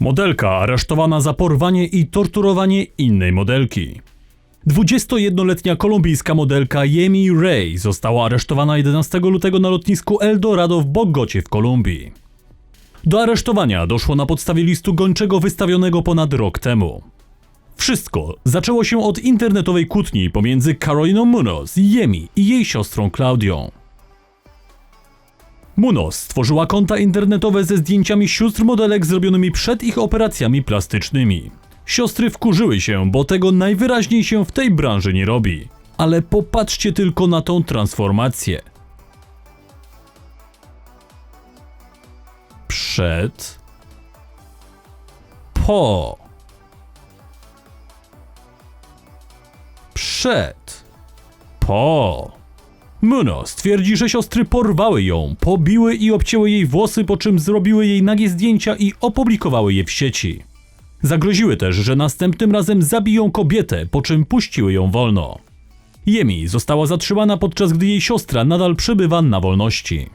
Modelka aresztowana za porwanie i torturowanie innej modelki. 21-letnia kolumbijska modelka Yemi Ray została aresztowana 11 lutego na lotnisku Eldorado w Bogocie w Kolumbii. Do aresztowania doszło na podstawie listu gończego wystawionego ponad rok temu. Wszystko zaczęło się od internetowej kłótni pomiędzy Caroliną Munoz, Yemi i jej siostrą Claudią. Munoz stworzyła konta internetowe ze zdjęciami sióstr modelek zrobionymi przed ich operacjami plastycznymi. Siostry wkurzyły się, bo tego najwyraźniej się w tej branży nie robi. Ale popatrzcie tylko na tą transformację. Przed. Po. Przed. Po. Munoz twierdzi, że siostry porwały ją, pobiły i obcięły jej włosy, po czym zrobiły jej nagie zdjęcia i opublikowały je w sieci. Zagroziły też, że następnym razem zabiją kobietę, po czym puściły ją wolno. Jemi została zatrzymana podczas gdy jej siostra nadal przebywa na wolności.